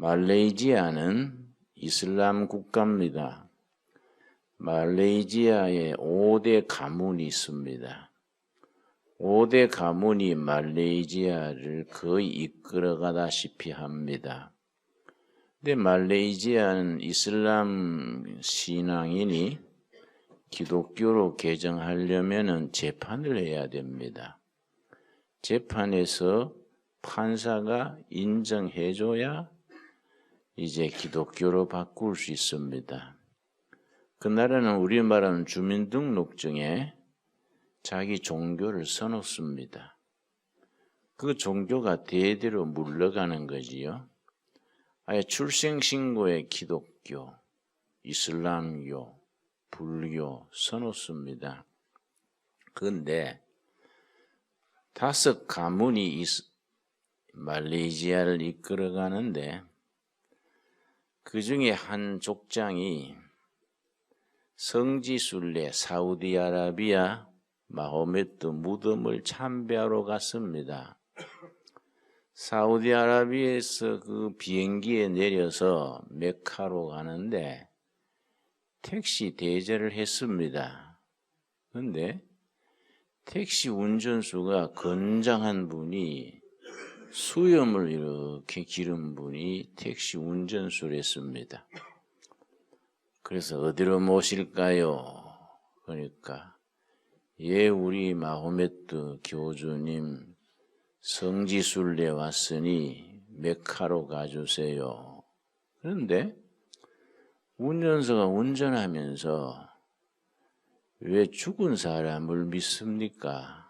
말레이시아는 이슬람 국가입니다. 말레이시아에 5대 가문이 있습니다. 5대 가문이 말레이시아를 거의 이끌어가다시피 합니다. 근데 말레이시아는 이슬람 신앙인이 기독교로 개정하려면 재판을 해야 됩니다. 재판에서 판사가 인정해줘야 이제 기독교로 바꿀 수 있습니다. 그 나라는 우리 말하는 주민등록증에 자기 종교를 써놓습니다. 그 종교가 대대로 물러가는 거지요. 아예 출생신고에 기독교, 이슬람교, 불교 써놓습니다. 그런데 다섯 가문이 말레이시아를 이끌어가는데 그 중에 한 족장이 성지순례 사우디아라비아 마호메트 무덤을 참배하러 갔습니다. 사우디아라비아에서 그 비행기에 내려서 메카로 가는데 택시 대절을 했습니다. 근데 택시 운전수가 건장한 분이 수염을 이렇게 기른 분이 택시 운전수를 했습니다. 그래서 어디로 모실까요? 그러니까 예 우리 마호메트 교주님 성지순례 왔으니 메카로 가주세요. 그런데 운전사가 운전하면서 왜 죽은 사람을 믿습니까?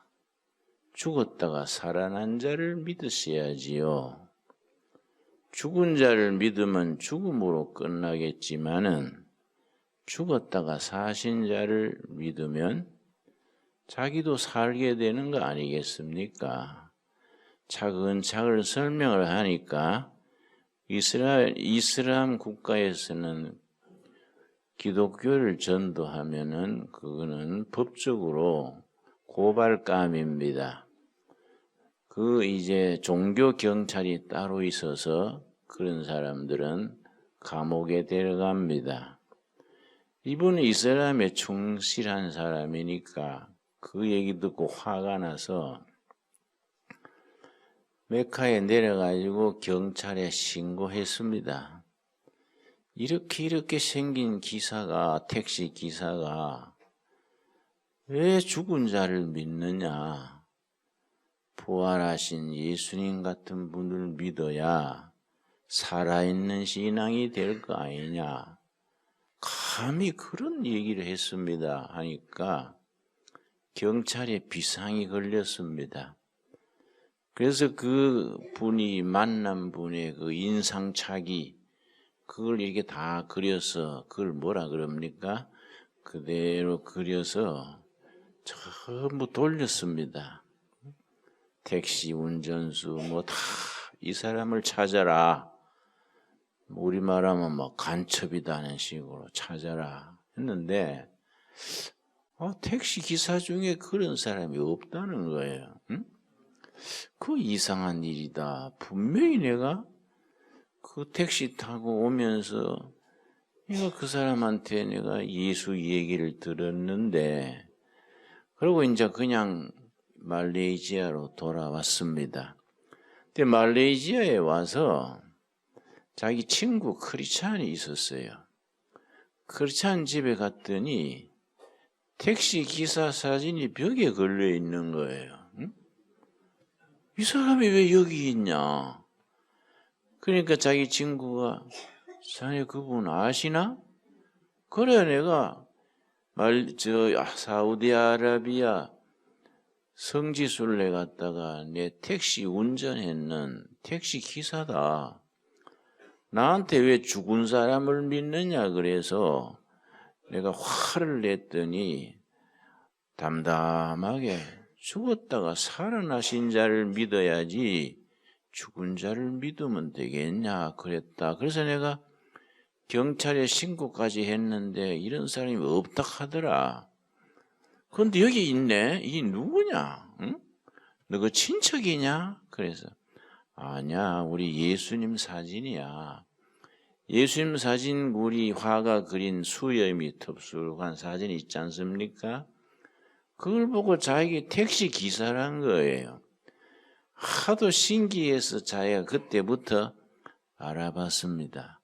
죽었다가 살아난 자를 믿으셔야지요. 죽은 자를 믿으면 죽음으로 끝나겠지만은 죽었다가 사신 자를 믿으면 자기도 살게 되는 거 아니겠습니까? 차근차근 설명을 하니까 이스라엘, 이슬람 국가에서는 기독교를 전도하면은 그거는 법적으로 고발감입니다. 그 이제 종교 경찰이 따로 있어서 그런 사람들은 감옥에 데려갑니다. 이분은 이슬람에 충실한 사람이니까 그 얘기 듣고 화가 나서 메카에 내려가지고 경찰에 신고했습니다. 이렇게 이렇게 생긴 기사가 택시 기사가 왜 죽은 자를 믿느냐? 부활하신 예수님 같은 분을 믿어야 살아있는 신앙이 될 거 아니냐? 감히 그런 얘기를 했습니다. 하니까 경찰에 비상이 걸렸습니다. 그래서 그 분이 만난 분의 그 인상착의 그걸 이렇게 다 그려서 그걸 뭐라 그럽니까? 그대로 그려서 전부 돌렸습니다. 택시 운전수 뭐 다 이 사람을 찾아라. 우리 말하면 뭐 간첩이다는 식으로 찾아라 했는데 어, 택시 기사 중에 그런 사람이 없다는 거예요. 응? 그 이상한 일이다. 분명히 내가 그 택시 타고 오면서 내가 그 사람한테 내가 예수 얘기를 들었는데 그리고 이제 그냥 말레이시아로 돌아왔습니다. 근데 말레이시아에 와서 자기 친구 크리찬이 있었어요. 크리찬 집에 갔더니 택시 기사 사진이 벽에 걸려 있는 거예요. 응? 이 사람이 왜 여기 있냐? 그러니까 자기 친구가 자네 그분 아시나? 그래 내가 말 저 사우디아라비아 성지순례 갔다가 내 택시 운전했는 택시 기사다. 나한테 왜 죽은 사람을 믿느냐 그래서 내가 화를 냈더니 담담하게 죽었다가 살아나신 자를 믿어야지 죽은 자를 믿으면 되겠냐 그랬다. 그래서 내가 경찰에 신고까지 했는데 이런 사람이 없다 하더라. 그런데 여기 있네. 이 누구냐? 응? 너그 친척이냐? 그래서 아니야, 우리 예수님 사진이야. 예수님 사진 우리 화가 그린 수염이 텁수룩한 사진 있지 않습니까? 그걸 보고 자기 택시 기사란 거예요. 하도 신기해서 자기가 그때부터 알아봤습니다.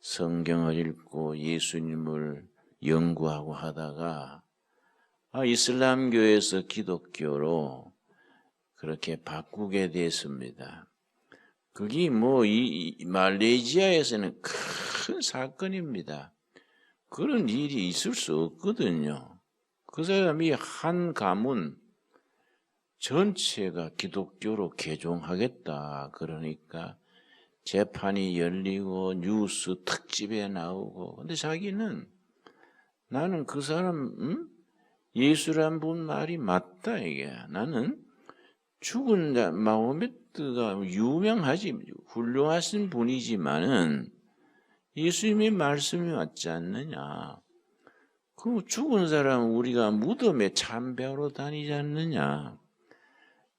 성경을 읽고 예수님을 연구하고 하다가 아, 이슬람교에서 기독교로 그렇게 바꾸게 됐습니다. 그게 뭐이 말레이시아에서는 큰 사건입니다. 그런 일이 있을 수 없거든요. 그 사람이 한 가문 전체가 기독교로 개종하겠다 그러니까 재판이 열리고 뉴스 특집에 나오고 근데 자기는 나는 그 사람 음? 예수란 분 말이 맞다 이게 나는 죽은 자 마호메트가 유명하지 훌륭하신 분이지만은 예수님의 말씀이 맞지 않느냐 그 죽은 사람 우리가 무덤에 참배하러 다니지 않느냐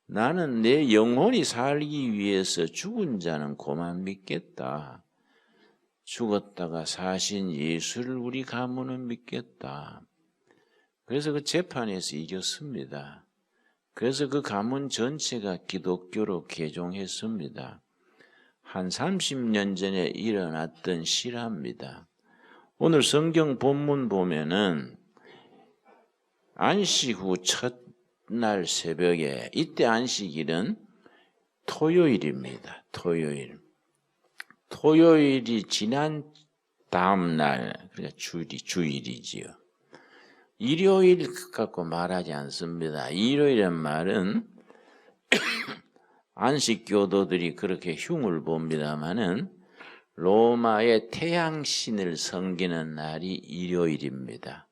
나는 내 영혼이 살기 위해서 죽은 자는 고만 믿겠다. 죽었다가 사신 예수를 우리 가문은 믿겠다. 그래서 그 재판에서 이겼습니다. 그래서 그 가문 전체가 기독교로 개종했습니다. 한 30년 전에 일어났던 실화입니다. 오늘 성경 본문 보면은 안식 후 첫날 새벽에 이때 안식일은 토요일입니다. 토요일. 토요일이 지난 다음 날 그러니까 주일이 주일이지요. 일요일 갖고 말하지 않습니다. 일요일은 말은 안식교도들이 그렇게 흉을 봅니다마는 로마의 태양신을 섬기는 날이 일요일입니다.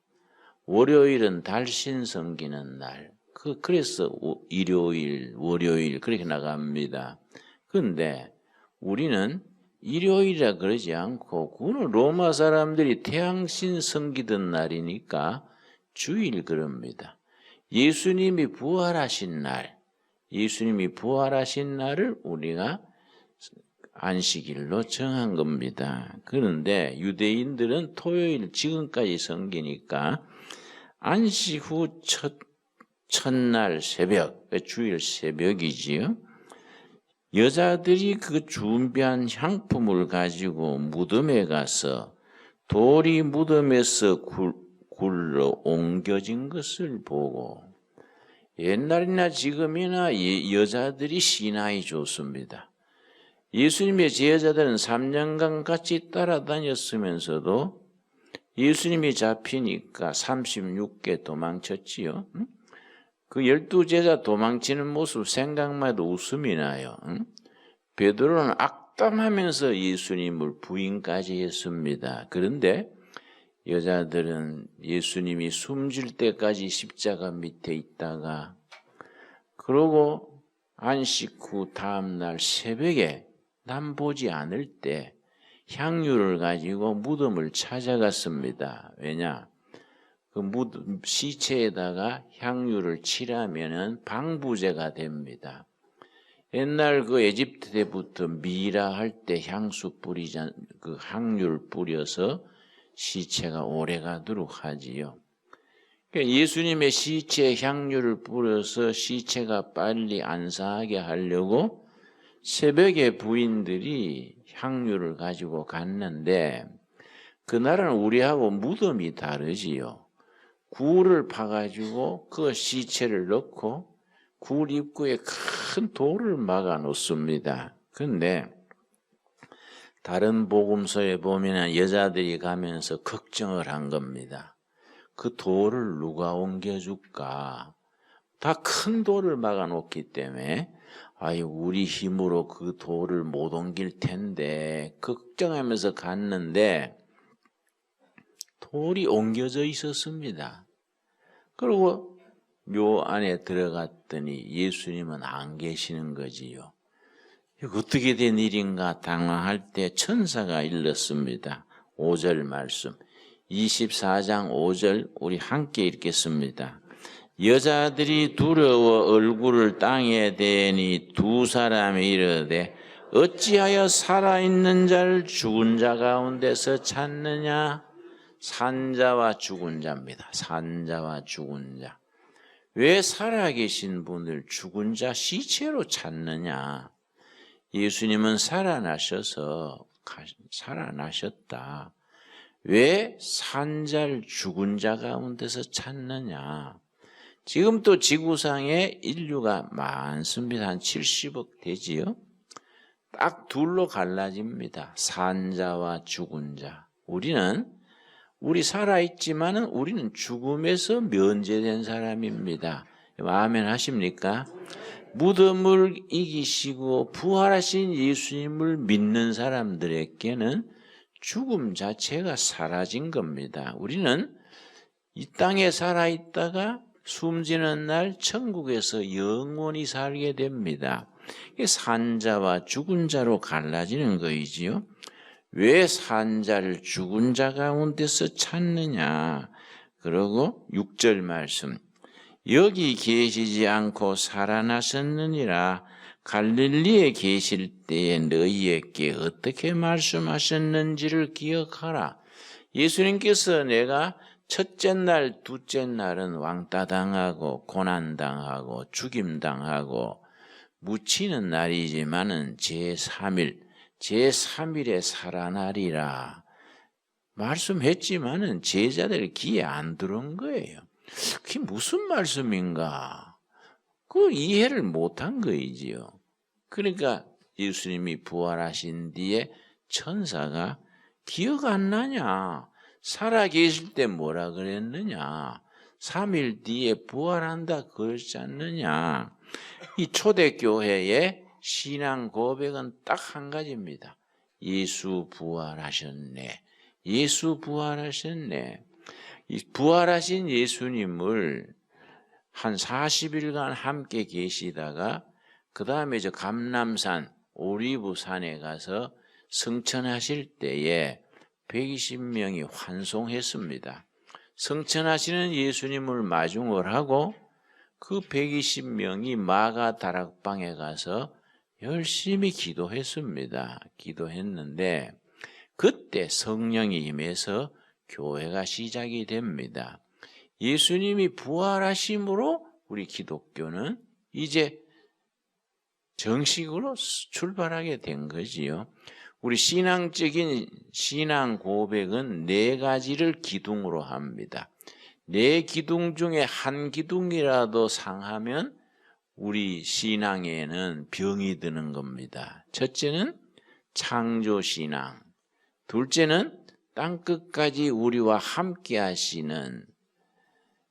월요일은 달신 섬기는 날. 그 그래서 오- 일요일, 월요일 그렇게 나갑니다. 그런데 우리는 일요일이라 그러지 않고 그는 로마 사람들이 태양신 섬기던 날이니까 주일 그럽니다. 예수님이 부활하신 날, 예수님이 부활하신 날을 우리가 안식일로 정한 겁니다. 그런데 유대인들은 토요일 지금까지 섬기니까 안식 후 첫, 첫날 새벽, 주일 새벽이지요. 여자들이 그 준비한 향품을 가지고 무덤에 가서 돌이 무덤에서 굴, 굴러 옮겨진 것을 보고 옛날이나 지금이나 이 여자들이 신하이 좋습니다. 예수님의 제자들은 3년간 같이 따라다녔으면서도 예수님이 잡히니까 36개 도망쳤지요. 응? 그 열두 제자 도망치는 모습 생각만 해도 웃음이 나요. 응? 베드로는 악담하면서 예수님을 부인까지 했습니다. 그런데 여자들은 예수님이 숨질 때까지 십자가 밑에 있다가 그러고 안식 후 다음 날 새벽에 남 보지 않을 때 향유를 가지고 무덤을 찾아갔습니다. 왜냐? 그 무덤 시체에다가 향유를 칠하면은 방부제가 됩니다. 옛날 그 에집트 때부터 미라 할 때 향수 뿌리자 그 향유를 뿌려서 시체가 오래 가도록 하지요. 그러니까 예수님의 시체에 향유를 뿌려서 시체가 빨리 안사하게 하려고 새벽에 부인들이 향유를 가지고 갔는데 그날은 우리하고 무덤이 다르지요. 굴을 파가지고 그 시체를 넣고 굴 입구에 큰 돌을 막아 놓습니다. 근데 다른 복음서에 보면 여자들이 가면서 걱정을 한 겁니다. 그 돌을 누가 옮겨줄까? 다 큰 돌을 막아 놓기 때문에 아이 우리 힘으로 그 돌을 못 옮길 텐데 걱정하면서 갔는데 돌이 옮겨져 있었습니다. 그리고 묘 안에 들어갔더니 예수님은 안 계시는 거지요. 어떻게 된 일인가 당황할 때 천사가 일렀습니다. 5절 말씀. 24장 5절 우리 함께 읽겠습니다. 여자들이 두려워 얼굴을 땅에 대니 두 사람이 이르되 어찌하여 살아있는 자를 죽은 자 가운데서 찾느냐? 산자와 죽은 자입니다. 산자와 죽은 자. 왜 살아계신 분을 죽은 자 시체로 찾느냐? 예수님은 살아나셔서 가- 살아나셨다. 왜 산자를 죽은 자 가운데서 찾느냐? 지금 또 지구상에 인류가 많습니다. 한 70억 되지요? 딱 둘로 갈라집니다. 산자와 죽은 자. 우리는 우리 살아있지만은 우리는 죽음에서 면제된 사람입니다. 아멘 하십니까? 무덤을 이기시고 부활하신 예수님을 믿는 사람들에게는 죽음 자체가 사라진 겁니다. 우리는 이 땅에 살아있다가 숨지는 날 천국에서 영원히 살게 됩니다. 산자와 죽은 자로 갈라지는 거이지요. 왜 산자를 죽은 자 가운데서 찾느냐? 그러고 6절 말씀. 여기 계시지 않고 살아나셨느니라 갈릴리에 계실 때에 너희에게 어떻게 말씀하셨는지를 기억하라. 예수님께서 내가 첫째 날, 둘째 날은 왕따 당하고 고난 당하고 죽임 당하고 묻히는 날이지만은 제 3일, 제 3일에 살아나리라. 말씀했지만은 제자들 귀에 안 들어온 거예요. 그게 무슨 말씀인가? 그 이해를 못한 거이지요. 그러니까 예수님이 부활하신 뒤에 천사가 기억 안 나냐? 살아 계실 때 뭐라 그랬느냐? 3일 뒤에 부활한다 그러지 않느냐? 이 초대교회의 신앙 고백은 딱 한 가지입니다. 예수 부활하셨네. 예수 부활하셨네. 이 부활하신 예수님을 한 40일간 함께 계시다가 그 다음에 저 감남산 오리부산에 가서 성천하실 때에 120명이 환송했습니다. 성천하시는 예수님을 마중을 하고 그 120명이 마가 다락방에 가서 열심히 기도했습니다. 기도했는데 그때 성령이 임해서 교회가 시작이 됩니다. 예수님이 부활하심으로 우리 기독교는 이제 정식으로 출발하게 된 거지요. 우리 신앙적인 신앙 고백은 네 가지를 기둥으로 합니다. 네 기둥 중에 한 기둥이라도 상하면 우리 신앙에는 병이 드는 겁니다. 첫째는 창조 신앙, 둘째는 땅끝까지 우리와 함께 하시는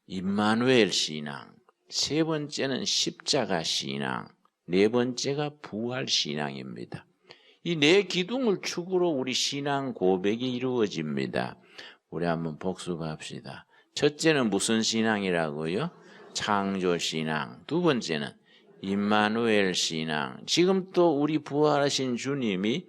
임마누엘 신앙, 세 번째는 십자가 신앙, 네 번째가 부활 신앙입니다. 이 네 기둥을 축으로 우리 신앙 고백이 이루어집니다. 우리 한번 복습합시다. 첫째는 무슨 신앙이라고요? 창조 신앙. 두 번째는 임마누엘 신앙. 지금 또 우리 부활하신 주님이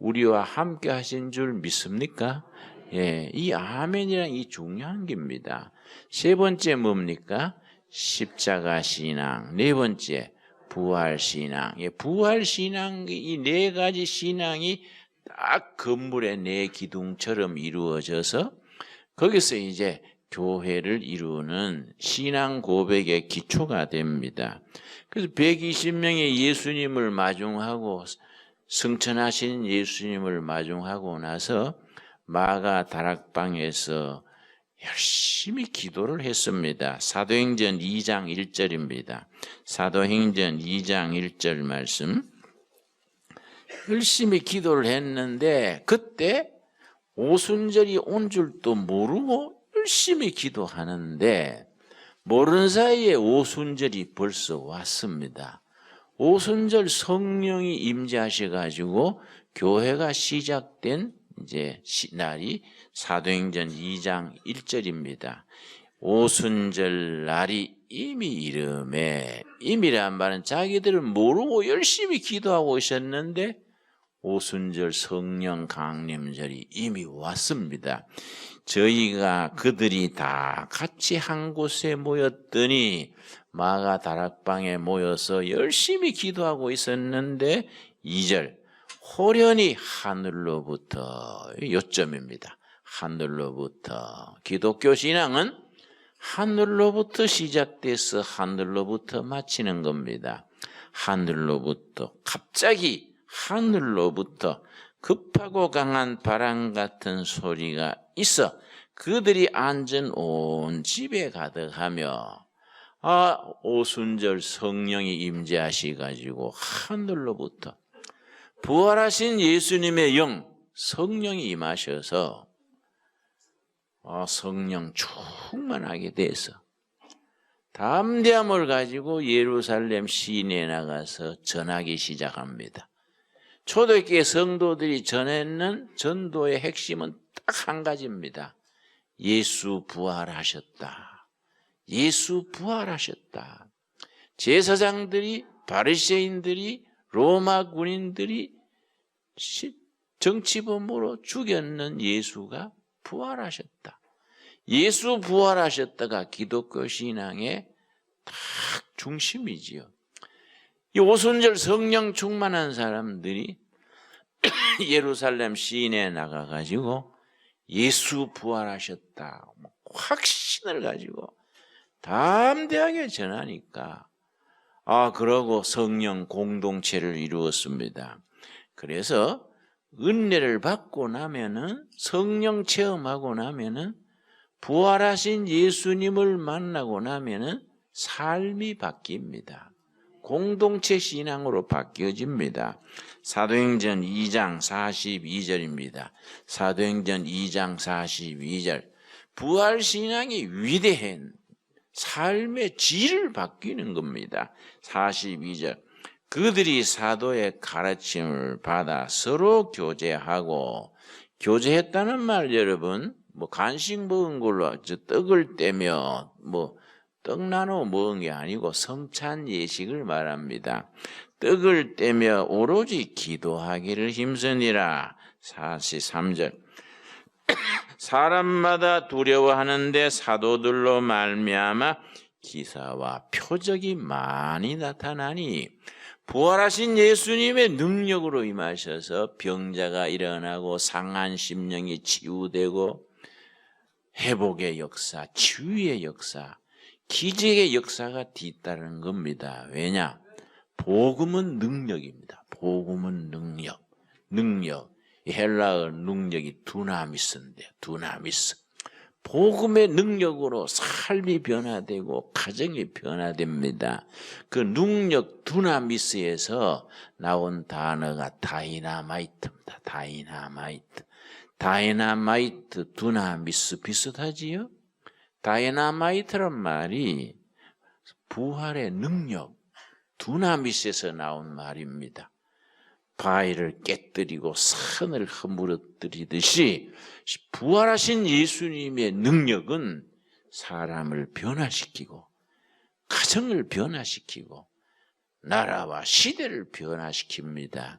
우리와 함께 하신 줄 믿습니까? 예, 이 아멘이랑 이 중요한 겁니다. 세 번째 뭡니까? 십자가 신앙. 네 번째 부활 신앙. 예, 부활 신앙 이 네 가지 신앙이 딱 건물의 네 기둥처럼 이루어져서 거기서 이제 교회를 이루는 신앙 고백의 기초가 됩니다. 그래서 120명의 예수님을 마중하고 성천하신 예수님을 마중하고 나서 마가 다락방에서 열심히 기도를 했습니다. 사도행전 2장 1절입니다. 사도행전 2장 1절 말씀. 열심히 기도를 했는데 그때 오순절이 온 줄도 모르고 열심히 기도하는데 모르는 사이에 오순절이 벌써 왔습니다. 오순절 성령이 임재하셔 가지고 교회가 시작된 이제 시- 날이 사도행전 2장 1절입니다. 오순절 날이 이미 이름에 이미란 말은 자기들은 모르고 열심히 기도하고 있었는데 오순절 성령 강림절이 이미 왔습니다. 저희가 그들이 다 같이 한 곳에 모였더니 마가 다락방에 모여서 열심히 기도하고 있었는데 2절 호련히 하늘로부터 요점입니다. 하늘로부터 기독교 신앙은 하늘로부터 시작돼서 하늘로부터 마치는 겁니다. 하늘로부터 갑자기 하늘로부터 급하고 강한 바람 같은 소리가 있어 그들이 앉은 온 집에 가득하며 아 오순절 성령이 임재하시 가지고 하늘로부터 부활하신 예수님의 영 성령이 임하셔서 아, 성령 충만하게 돼서 담대함을 가지고 예루살렘 시내에 나가서 전하기 시작합니다. 초대교회 성도들이 전했는 전도의 핵심은 딱 한 가지입니다. 예수 부활하셨다. 예수 부활하셨다. 제사장들이 바리새인들이 로마 군인들이 시- 정치범으로 죽였는 예수가 부활하셨다. 예수 부활하셨다가 기독교 신앙의 딱 중심이지요. 이 오순절 성령 충만한 사람들이 예루살렘 시내에 나가가지고 예수 부활하셨다. 뭐 확신을 가지고 담대하게 전하니까 아 그러고 성령 공동체를 이루었습니다. 그래서 은혜를 받고 나면은 성령 체험하고 나면은 부활하신 예수님을 만나고 나면은 삶이 바뀝니다. 공동체 신앙으로 바뀌어집니다. 사도행전 2장 42절입니다. 사도행전 2장 42절. 부활 신앙이 위대한 삶의 질을 바뀌는 겁니다. 42절. 그들이 사도의 가르침을 받아 서로 교제하고 교제했다는 말 여러분 뭐 간식 먹은 걸로 저 떡을 떼며 뭐 떡 나눠 먹은 게 아니고 성찬 예식을 말합니다. 떡을 떼며 오로지 기도하기를 힘쓰니라. 43절. 사람마다 두려워하는데 사도들로 말미암아 기사와 표적이 많이 나타나니 부활하신 예수님의 능력으로 임하셔서 병자가 일어나고 상한 심령이 치유되고 회복의 역사, 치유의 역사, 기적의 역사가 뒤따르는 겁니다. 왜냐? 복음은 능력입니다. 복음은 능력, 능력. 이 헬라어 능력이 두나미스인데 두나미스. 복음의 능력으로 삶이 변화되고 가정이 변화됩니다. 그 능력 두나미스에서 나온 단어가 다이나마이트입니다. 다이나마이트. 다이나마이트, 두나미스 비슷하지요? 다이나마이트란 말이 부활의 능력, 두나미스에서 나온 말입니다. 바위를 깨뜨리고 산을 허물어뜨리듯이 부활하신 예수님의 능력은 사람을 변화시키고 가정을 변화시키고 나라와 시대를 변화시킵니다.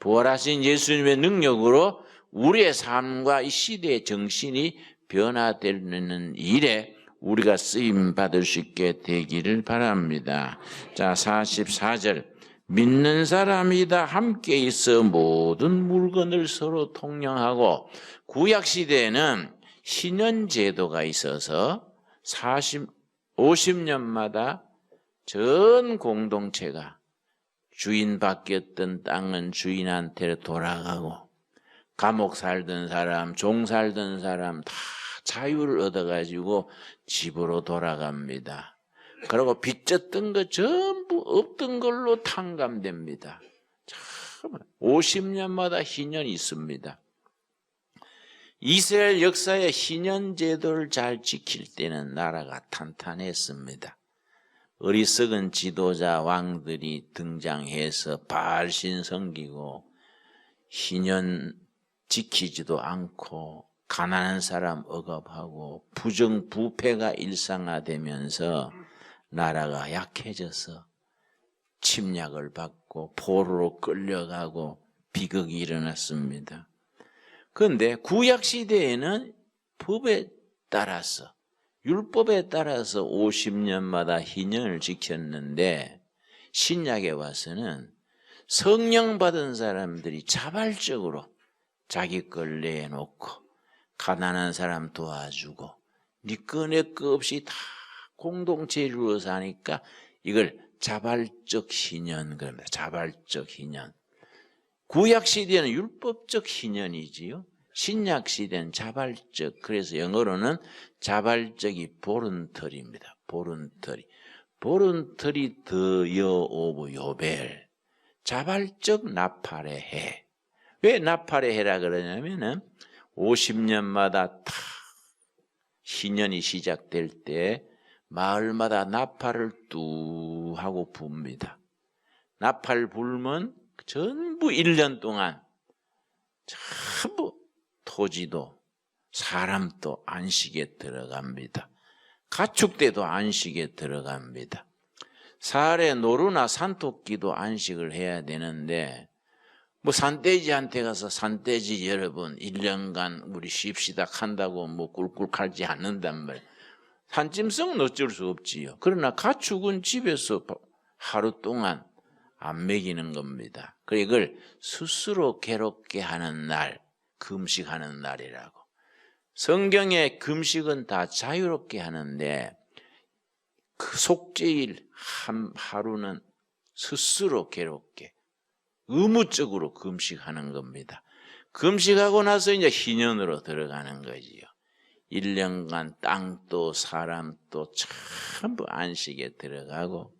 부활하신 예수님의 능력으로 우리의 삶과 이 시대의 정신이 변화되는 일에 우리가 쓰임 받을 수 있게 되기를 바랍니다. 자, 44절. 믿는 사람이 다 함께 있어 모든 물건을 서로 통용하고 구약 시대에는 신년 제도가 있어서 40 50년마다 전 공동체가 주인 바뀌었던 땅은 주인한테 돌아가고 감옥 살던 사람, 종 살던 사람 다 자유를 얻어가지고 집으로 돌아갑니다. 그리고 빚졌던 거 전부 없던 걸로 탕감됩니다. 참 50년마다 희년이 있습니다. 이스라엘 역사의 희년 제도를 잘 지킬 때는 나라가 탄탄했습니다. 어리석은 지도자 왕들이 등장해서 발신 섬기고 희년 지키지도 않고 가난한 사람 억압하고 부정 부패가 일상화되면서 나라가 약해져서 침략을 받고 포로로 끌려가고 비극이 일어났습니다. 그런데 구약 시대에는 법에 따라서 율법에 따라서 50년마다 희년을 지켰는데 신약에 와서는 성령 받은 사람들이 자발적으로 자기 걸 내놓고 가난한 사람 도와주고 니꺼 내꺼 없이 다 공동체 이루어 사니까 이걸 자발적 희년 그럽니다. 자발적 희년. 구약 시대는 율법적 희년이지요. 신약 시대는 자발적. 그래서 영어로는 자발적이 보른털입니다. 보른털이. 보른털이 더여 오브 요벨. 자발적 나팔의 해. 왜 나팔의 해라 그러냐면은 50년마다 탁 희년이 시작될 때 마을마다 나팔을 뚜 하고 붑니다. 나팔 불면 전부 1년 동안 전부 토지도 사람도 안식에 들어갑니다. 가축대도 안식에 들어갑니다. 사활에 노루나 산토끼도 안식을 해야 되는데 뭐 산돼지한테 가서 산돼지 여러분 1년간 우리 쉽시다 한다고 뭐 꿀꿀 갈지 않는단 말이에요. 산짐승은 어쩔 수 없지요. 그러나 가축은 집에서 하루 동안 안 먹이는 겁니다. 그 이걸 스스로 괴롭게 하는 날, 금식하는 날이라고. 성경의 금식은 다 자유롭게 하는데 그 속죄일 한 하루는 스스로 괴롭게 의무적으로 금식하는 겁니다. 금식하고 나서 이제 희년으로 들어가는 거지요. 1년간 땅도 사람도 전부 안식에 들어가고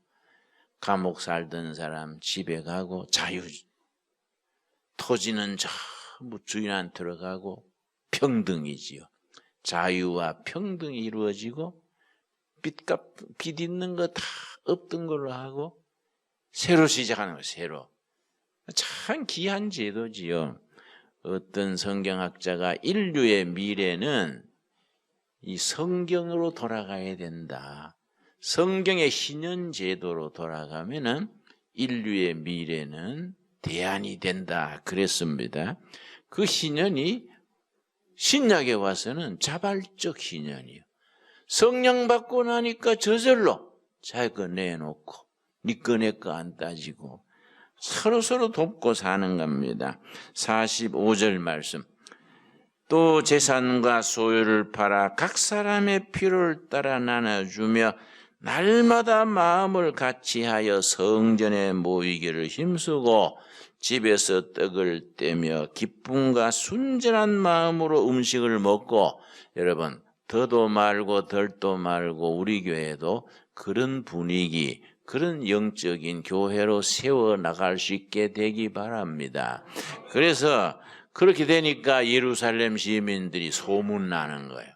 감옥 살던 사람 집에 가고 자유 토지는 전부 주인한테 들어가고 평등이지요. 자유와 평등이 이루어지고 빚값 빚 있는 거 다 없던 걸로 하고 새로 시작하는 거 새로 참 귀한 제도지요. 어떤 성경학자가 인류의 미래는 이 성경으로 돌아가야 된다. 성경의 희년 제도로 돌아가면은 인류의 미래는 대안이 된다. 그랬습니다. 그 희년이 신약에 와서는 자발적 희년이요. 성령 받고 나니까 저절로 자기 거 내놓고 니꺼 내거안 따지고 서로 서로 돕고 사는 겁니다. 45절 말씀. 또 재산과 소유를 팔아 각 사람의 필요를 따라 나눠주며 날마다 마음을 같이하여 성전에 모이기를 힘쓰고 집에서 떡을 떼며 기쁨과 순전한 마음으로 음식을 먹고 여러분 더도 말고 덜도 말고 우리 교회도 그런 분위기 그런 영적인 교회로 세워 나갈 수 있게 되기 바랍니다. 그래서 그렇게 되니까 예루살렘 시민들이 소문나는 거예요.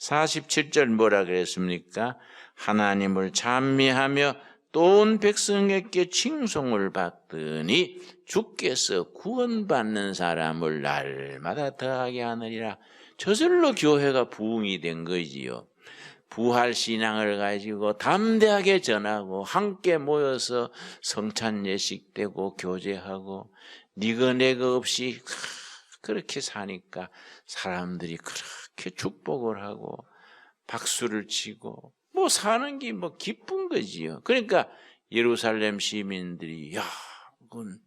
47절 뭐라 그랬습니까? 하나님을 찬미하며 또 온 백성에게 칭송을 받더니 주께서 구원받는 사람을 날마다 더하게 하느니라. 저절로 교회가 부흥이 된 거지요. 부활 신앙을 가지고 담대하게 전하고 함께 모여서 성찬 예식되고 교제하고 니거 내거 없이 그렇게 사니까 사람들이 그렇게 축복을 하고 박수를 치고 뭐 사는 게 뭐 기쁜 거지요. 그러니까 예루살렘 시민들이 야, 그건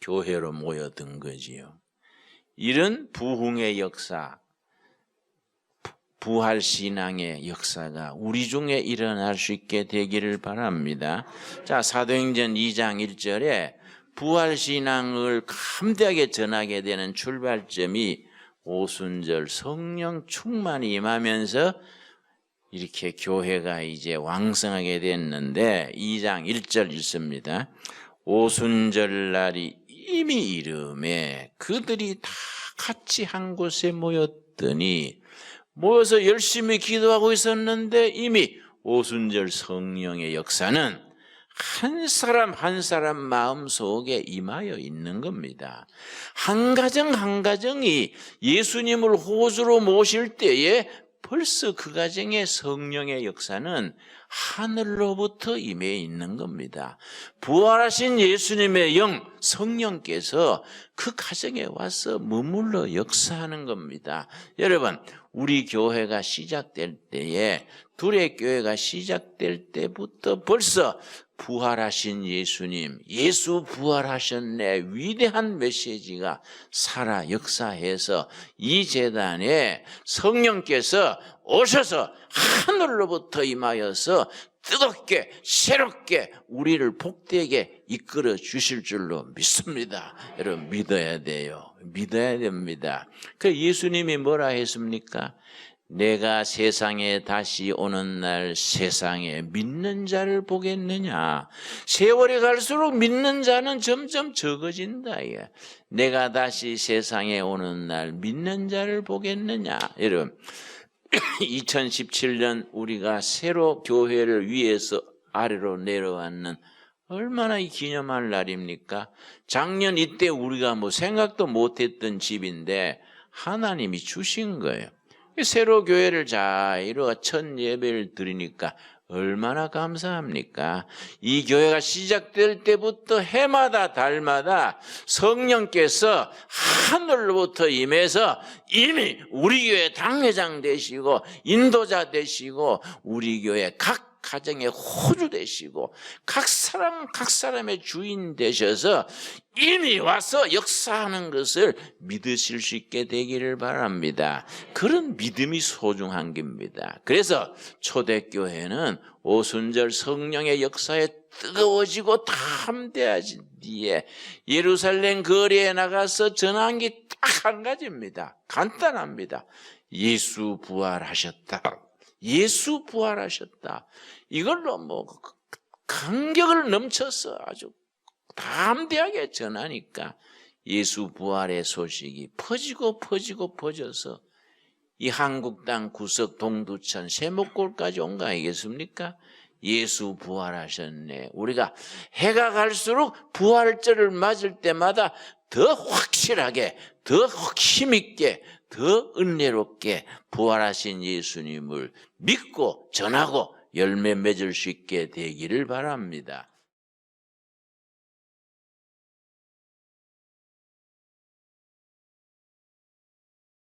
교회로 모여든 거지요. 이런 부흥의 역사, 부활 신앙의 역사가 우리 중에 일어날 수 있게 되기를 바랍니다. 자, 사도행전 2장 1절에 부활 신앙을 감대하게 전하게 되는 출발점이 오순절 성령 충만이 임하면서 이렇게 교회가 이제 왕성하게 됐는데 2장 1절 읽습니다. 오순절 날이 이미 이름에 그들이 다 같이 한 곳에 모였더니 모여서 열심히 기도하고 있었는데 이미 오순절 성령의 역사는 한 사람 한 사람 마음 속에 임하여 있는 겁니다. 한 가정 한 가정이 예수님을 호주로 모실 때에 벌써 그 가정의 성령의 역사는 하늘로부터 임해 있는 겁니다. 부활하신 예수님의 영, 성령께서 그 가정에 와서 머물러 역사하는 겁니다. 여러분, 우리 교회가 시작될 때에 둘의 교회가 시작될 때부터 벌써 부활하신 예수님, 예수 부활하셨네 위대한 메시지가 살아 역사해서 이 재단에 성령께서 오셔서 하늘로부터 임하여서 뜨겁게 새롭게 우리를 복되게 이끌어 주실 줄로 믿습니다. 여러분 믿어야 돼요. 믿어야 됩니다. 그 예수님이 뭐라 했습니까? 내가 세상에 다시 오는 날 세상에 믿는 자를 보겠느냐. 세월이 갈수록 믿는 자는 점점 적어진다. 예. 내가 다시 세상에 오는 날 믿는 자를 보겠느냐. 여러분, 2017년 우리가 새로 교회를 위해서 아래로 내려왔는 얼마나 이 기념할 날입니까? 작년 이때 우리가 뭐 생각도 못했던 집인데 하나님이 주신 거예요. 새로 교회를 잘 이루어 첫 예배를 드리니까 얼마나 감사합니까? 이 교회가 시작될 때부터 해마다 달마다 성령께서 하늘로부터 임해서 이미 우리 교회 당회장 되시고 인도자 되시고 우리 교회 각 가정의 호주 되시고 각 사람 각 사람의 주인 되셔서 이미 와서 역사하는 것을 믿으실 수 있게 되기를 바랍니다. 그런 믿음이 소중한 겁니다. 그래서 초대교회는 오순절 성령의 역사에 뜨거워지고 담대하신 뒤에 예루살렘 거리에 나가서 전한 게 딱 한 가지입니다. 간단합니다. 예수 부활하셨다. 예수 부활하셨다. 이걸로 뭐 간격을 넘쳐서 아주 담대하게 전하니까 예수 부활의 소식이 퍼지고 퍼지고 퍼져서 이 한국 땅 구석 동두천 세목골까지 온 거 아니겠습니까? 예수 부활하셨네. 우리가 해가 갈수록 부활절을 맞을 때마다 더 확실하게, 더 힘있게, 더 은혜롭게 부활하신 예수님을 믿고 전하고 열매 맺을 수 있게 되기를 바랍니다.